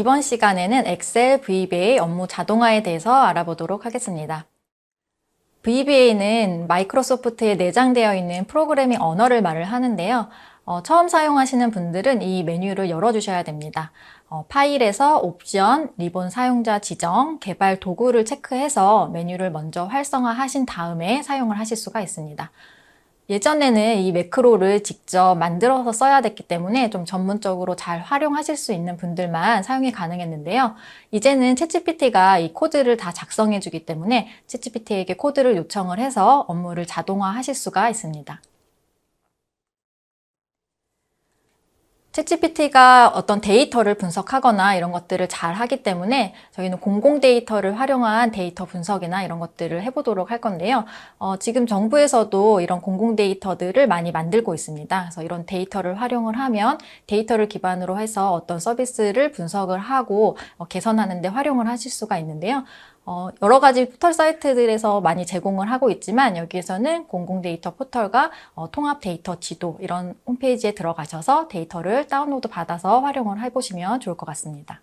이번 시간에는 엑셀 VBA 업무 자동화에 대해서 알아보도록 하겠습니다. VBA는 마이크로소프트에 내장되어 있는 프로그래밍 언어를 말을 하는데요. 어, 처음 사용하시는 분들은 이 메뉴를 열어주셔야 됩니다. 어, 파일에서 옵션, 리본 사용자 지정, 개발 도구를 체크해서 메뉴를 먼저 활성화하신 다음에 사용을 하실 수가 있습니다. 예전에는 이 매크로를 직접 만들어서 써야 됐기 때문에 좀 전문적으로 잘 활용하실 수 있는 분들만 사용이 가능했는데요. 이제는 챗GPT가 이 코드를 다 작성해 주기 때문에 챗GPT에게 코드를 요청을 해서 업무를 자동화 하실 수가 있습니다. 챗GPT가 어떤 데이터를 분석하거나 이런 것들을 잘 하기 때문에 저희는 공공 데이터를 활용한 데이터 분석이나 이런 것들을 해보도록 할 건데요. 어, 지금 정부에서도 이런 공공 데이터들을 많이 만들고 있습니다. 그래서 이런 데이터를 활용을 하면 데이터를 기반으로 해서 어떤 서비스를 분석을 하고 어, 개선하는 데 활용을 하실 수가 있는데요. 어, 여러 가지 포털 사이트들에서 많이 제공을 하고 있지만 여기에서는 공공 데이터 포털과 어, 통합 데이터 지도 이런 홈페이지에 들어가셔서 데이터를 다운로드 받아서 활용을 해보시면 좋을 것 같습니다.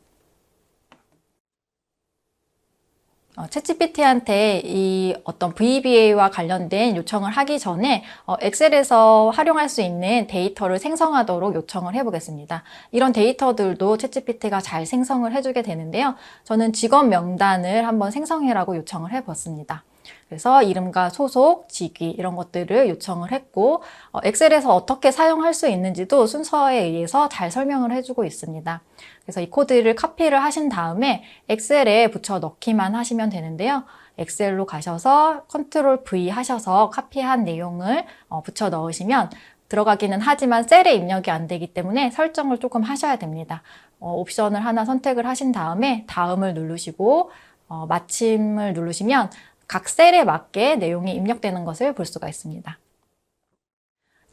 어, 챗GPT한테 이 어떤 VBA와 관련된 요청을 하기 전에 어, 엑셀에서 활용할 수 있는 데이터를 생성하도록 요청을 해보겠습니다. 이런 데이터들도 챗GPT가 잘 생성을 해주게 되는데요. 저는 직원 명단을 한번 생성해라고 요청을 해봤습니다. 그래서 이름과 소속, 직위 이런 것들을 요청을 했고 어, 엑셀에서 어떻게 사용할 수 있는지도 순서에 의해서 잘 설명을 해주고 있습니다. 그래서 이 코드를 카피를 하신 다음에 엑셀에 붙여 넣기만 하시면 되는데요. 엑셀로 가셔서 컨트롤 V 하셔서 카피한 내용을 어, 붙여 넣으시면 들어가기는 하지만 셀에 입력이 안 되기 때문에 설정을 조금 하셔야 됩니다. 어, 옵션을 하나 선택을 하신 다음에 다음을 누르시고 어, 마침을 누르시면 각 셀에 맞게 내용이 입력되는 것을 볼 수가 있습니다.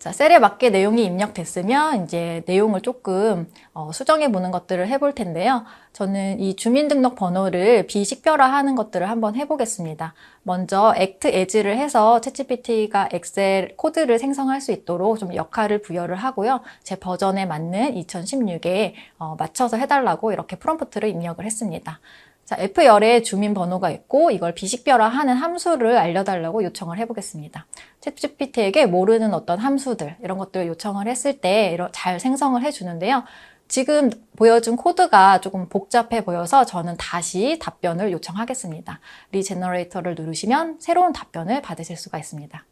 자, 셀에 맞게 내용이 입력됐으면 이제 내용을 조금 어, 수정해 보는 것들을 해볼 텐데요. 저는 이 주민등록 번호를 비식별화하는 것들을 한번 해보겠습니다. 먼저 act as를 해서 챗GPT가 엑셀 코드를 생성할 수 있도록 좀 역할을 부여를 하고요. 제 버전에 맞는 2016에 어, 맞춰서 해달라고 이렇게 프롬프트를 입력을 했습니다. 자, F열에 주민번호가 있고 이걸 비식별화하는 함수를 알려달라고 요청을 해보겠습니다. 챗GPT에게 모르는 어떤 함수들 이런 것들을 요청을 했을 때 잘 생성을 해주는데요. 지금 보여준 코드가 조금 복잡해 보여서 저는 다시 답변을 요청하겠습니다. 리제너레이터를 누르시면 새로운 답변을 받으실 수가 있습니다.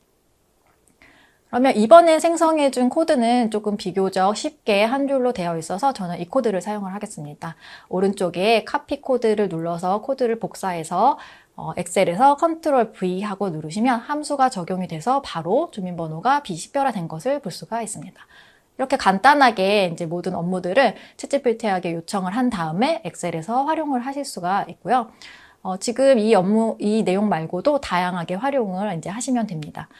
그러면 이번에 생성해준 코드는 조금 비교적 쉽게 한 줄로 되어 있어서 저는 이 코드를 사용을 하겠습니다. 오른쪽에 카피 코드를 눌러서 코드를 복사해서 어, 엑셀에서 컨트롤 V 하고 누르시면 함수가 적용이 돼서 바로 주민번호가 비식별화된 것을 볼 수가 있습니다. 이렇게 간단하게 이제 모든 업무들을 채찌필트하게 요청을 한 다음에 엑셀에서 활용을 하실 수가 있고요. 어, 지금 이 업무, 이 내용 말고도 다양하게 활용을 이제 하시면 됩니다.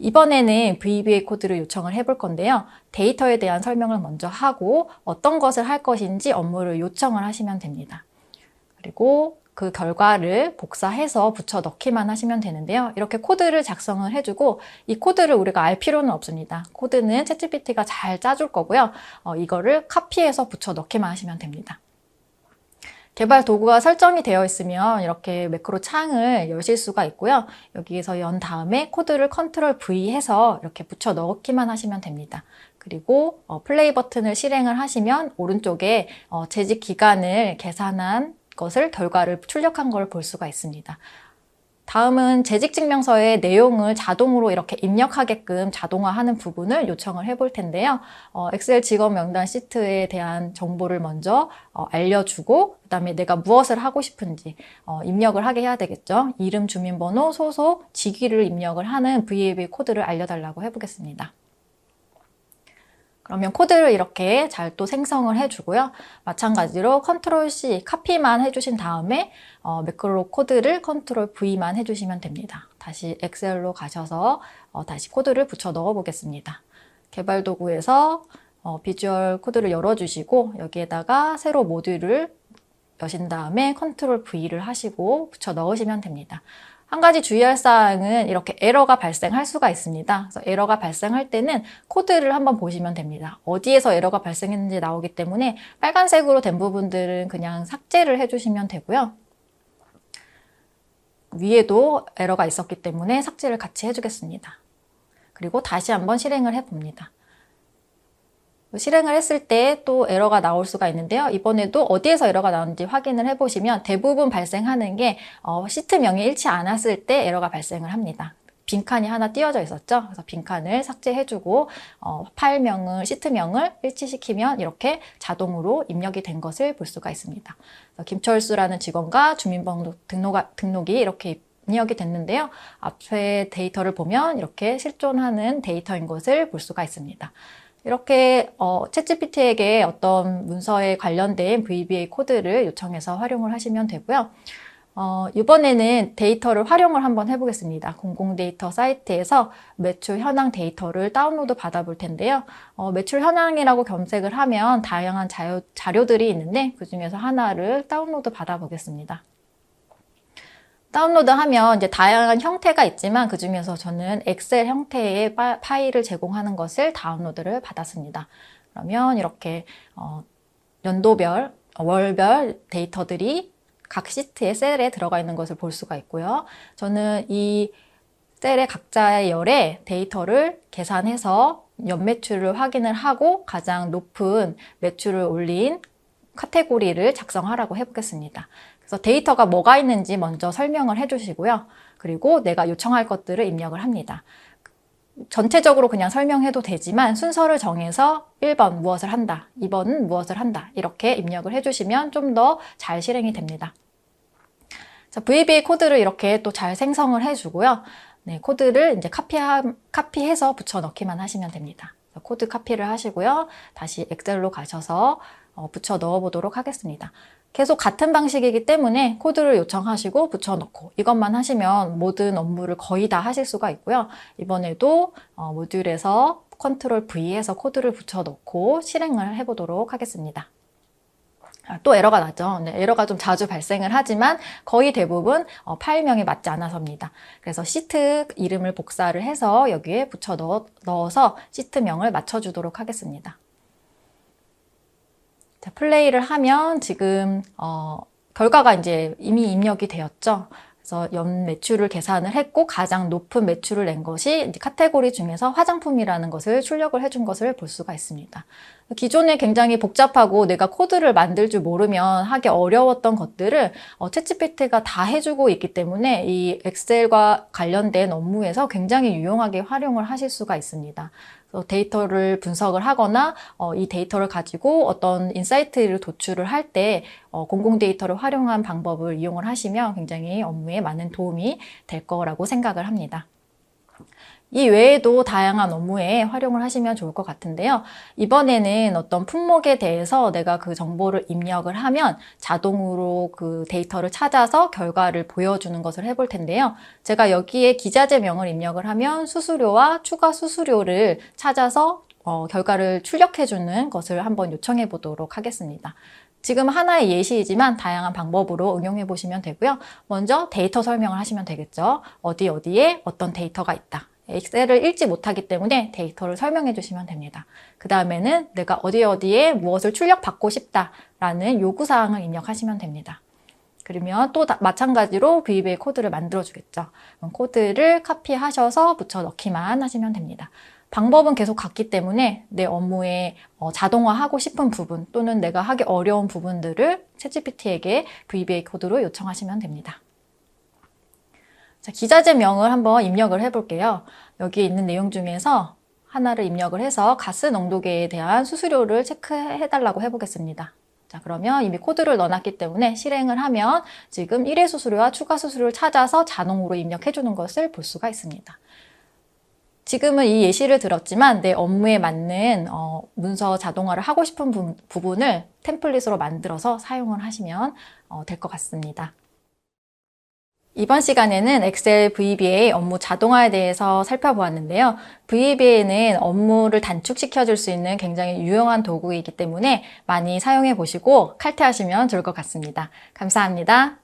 이번에는 VBA 코드를 요청을 해볼 건데요. 데이터에 대한 설명을 먼저 하고 어떤 것을 할 것인지 업무를 요청을 하시면 됩니다. 그리고 그 결과를 복사해서 붙여 넣기만 하시면 되는데요. 이렇게 코드를 작성을 해주고 이 코드를 우리가 알 필요는 없습니다. 코드는 챗GPT가 잘 짜줄 거고요. 어, 이거를 카피해서 붙여 넣기만 하시면 됩니다. 개발 도구가 설정이 되어 있으면 이렇게 매크로 창을 여실 수가 있고요. 여기에서 연 다음에 코드를 컨트롤 V 해서 이렇게 붙여 넣기만 하시면 됩니다. 그리고 어, 플레이 버튼을 실행을 하시면 오른쪽에 어, 재직 기간을 계산한 것을 결과를 출력한 걸 볼 수가 있습니다. 다음은 재직 증명서의 내용을 자동으로 이렇게 입력하게끔 자동화하는 부분을 요청을 해볼 텐데요. 어, 엑셀 직업 명단 시트에 대한 정보를 먼저 어, 알려주고 그 다음에 내가 무엇을 하고 싶은지 어, 입력을 하게 해야 되겠죠. 이름, 주민번호, 소속, 직위를 입력을 하는 VAB 코드를 알려달라고 해보겠습니다. 그러면 코드를 이렇게 잘 또 생성을 해주고요. 마찬가지로 컨트롤 C 카피만 해주신 다음에 어, 매크로 코드를 컨트롤 V만 해주시면 됩니다. 다시 엑셀로 가셔서 어, 다시 코드를 붙여 넣어 보겠습니다. 개발 도구에서 어, 비주얼 코드를 열어주시고 여기에다가 새로 모듈을 여신 다음에 컨트롤 V를 하시고 붙여 넣으시면 됩니다. 한 가지 주의할 사항은 이렇게 에러가 발생할 수가 있습니다. 그래서 에러가 발생할 때는 코드를 한번 보시면 됩니다. 어디에서 에러가 발생했는지 나오기 때문에 빨간색으로 된 부분들은 그냥 삭제를 해주시면 되고요. 위에도 에러가 있었기 때문에 삭제를 같이 해주겠습니다. 그리고 다시 한번 실행을 해봅니다. 실행을 했을 때 또 에러가 나올 수가 있는데요. 이번에도 어디에서 에러가 나오는지 확인을 해보시면 대부분 발생하는 게 어, 시트명이 일치 않았을 때 에러가 발생을 합니다. 빈칸이 하나 띄어져 있었죠. 그래서 빈칸을 삭제해주고 어, 파일명을 시트명을 일치시키면 이렇게 자동으로 입력이 된 것을 볼 수가 있습니다. 김철수라는 직원과 주민번호 등록, 등록이 이렇게 입력이 됐는데요. 앞에 데이터를 보면 이렇게 실존하는 데이터인 것을 볼 수가 있습니다. 이렇게 어, 챗GPT에게 어떤 문서에 관련된 VBA 코드를 요청해서 활용을 하시면 되고요. 어, 이번에는 데이터를 활용을 한번 해보겠습니다. 공공 데이터 사이트에서 매출 현황 데이터를 다운로드 받아볼 텐데요. 어, 매출 현황이라고 검색을 하면 다양한 자료, 자료들이 있는데 그 중에서 하나를 다운로드 받아보겠습니다. 다운로드하면 이제 다양한 형태가 있지만 그 중에서 저는 엑셀 형태의 파일을 제공하는 것을 다운로드를 받았습니다. 그러면 이렇게 어, 연도별, 월별 데이터들이 각 시트의 셀에 들어가 있는 것을 볼 수가 있고요. 저는 이 셀의 각자의 열의 데이터를 계산해서 연매출을 확인을 하고 가장 높은 매출을 올린 카테고리를 작성하라고 해보겠습니다. 그래서 데이터가 뭐가 있는지 먼저 설명을 해주시고요. 그리고 내가 요청할 것들을 입력을 합니다. 전체적으로 그냥 설명해도 되지만 순서를 정해서 1번 무엇을 한다, 2번은 무엇을 한다 이렇게 입력을 해주시면 좀 더 잘 실행이 됩니다. 자, VBA 코드를 이렇게 또 잘 생성을 해주고요. 네, 코드를 이제 카피하, 카피해서 붙여 넣기만 하시면 됩니다. 코드 카피를 하시고요. 다시 엑셀로 가셔서 어, 붙여 넣어 보도록 하겠습니다. 계속 같은 방식이기 때문에 코드를 요청하시고 붙여넣고 이것만 하시면 모든 업무를 거의 다 하실 수가 있고요. 이번에도 어, 모듈에서 컨트롤 V에서 코드를 붙여넣고 실행을 해보도록 하겠습니다. 아, 또 에러가 나죠. 네, 에러가 좀 자주 발생을 하지만 거의 대부분 어, 파일명이 맞지 않아서입니다. 그래서 시트 이름을 복사를 해서 여기에 붙여 넣어서 시트명을 맞춰주도록 하겠습니다. 자, 플레이를 하면 지금 어, 결과가 이제 이미 입력이 되었죠. 그래서 연 매출을 계산을 했고 가장 높은 매출을 낸 것이 카테고리 중에서 화장품이라는 것을 출력을 해준 것을 볼 수가 있습니다. 기존에 굉장히 복잡하고 내가 코드를 만들 줄 모르면 하기 어려웠던 것들을 어, 챗GPT가 다 해주고 있기 때문에 이 엑셀과 관련된 업무에서 굉장히 유용하게 활용을 하실 수가 있습니다. 데이터를 분석을 하거나 어, 이 데이터를 가지고 어떤 인사이트를 도출을 할 때 어, 공공 데이터를 활용한 방법을 이용을 하시면 굉장히 업무에 많은 도움이 될 거라고 생각을 합니다. 이 외에도 다양한 업무에 활용을 하시면 좋을 것 같은데요. 이번에는 어떤 품목에 대해서 내가 그 정보를 입력을 하면 자동으로 그 데이터를 찾아서 결과를 보여주는 것을 해볼 텐데요. 제가 여기에 기자재명을 입력을 하면 수수료와 추가 수수료를 찾아서 어, 결과를 출력해주는 것을 한번 요청해 보도록 하겠습니다. 지금 하나의 예시이지만 다양한 방법으로 응용해 보시면 되고요. 먼저 데이터 설명을 하시면 되겠죠. 어디 어디에 어떤 데이터가 있다. 엑셀을 읽지 못하기 때문에 데이터를 설명해 주시면 됩니다. 그 다음에는 내가 어디 어디에 무엇을 출력받고 싶다라는 요구사항을 입력하시면 됩니다. 그러면 또 마찬가지로 VBA 코드를 만들어 주겠죠. 코드를 카피하셔서 붙여 넣기만 하시면 됩니다. 방법은 계속 같기 때문에 내 업무에 어, 자동화하고 싶은 부분 또는 내가 하기 어려운 부분들을 챗GPT에게 VBA 코드로 요청하시면 됩니다. 자, 기자재명을 한번 입력을 해볼게요. 여기에 있는 내용 중에서 하나를 입력을 해서 가스 농도계에 대한 수수료를 체크해달라고 해보겠습니다. 자, 그러면 이미 코드를 넣어놨기 때문에 실행을 하면 지금 1회 수수료와 추가 수수료를 찾아서 자동으로 입력해주는 것을 볼 수가 있습니다. 지금은 이 예시를 들었지만 내 업무에 맞는 어, 문서 자동화를 하고 싶은 부, 분을 템플릿으로 만들어서 사용을 하시면 어, 될것 같습니다. 이번 시간에는 엑셀 VBA 업무 자동화에 대해서 살펴보았는데요. VBA는 업무를 단축시켜 줄 수 있는 굉장히 유용한 도구이기 때문에 많이 사용해 보시고 칼퇴하시면 좋을 것 같습니다. 감사합니다.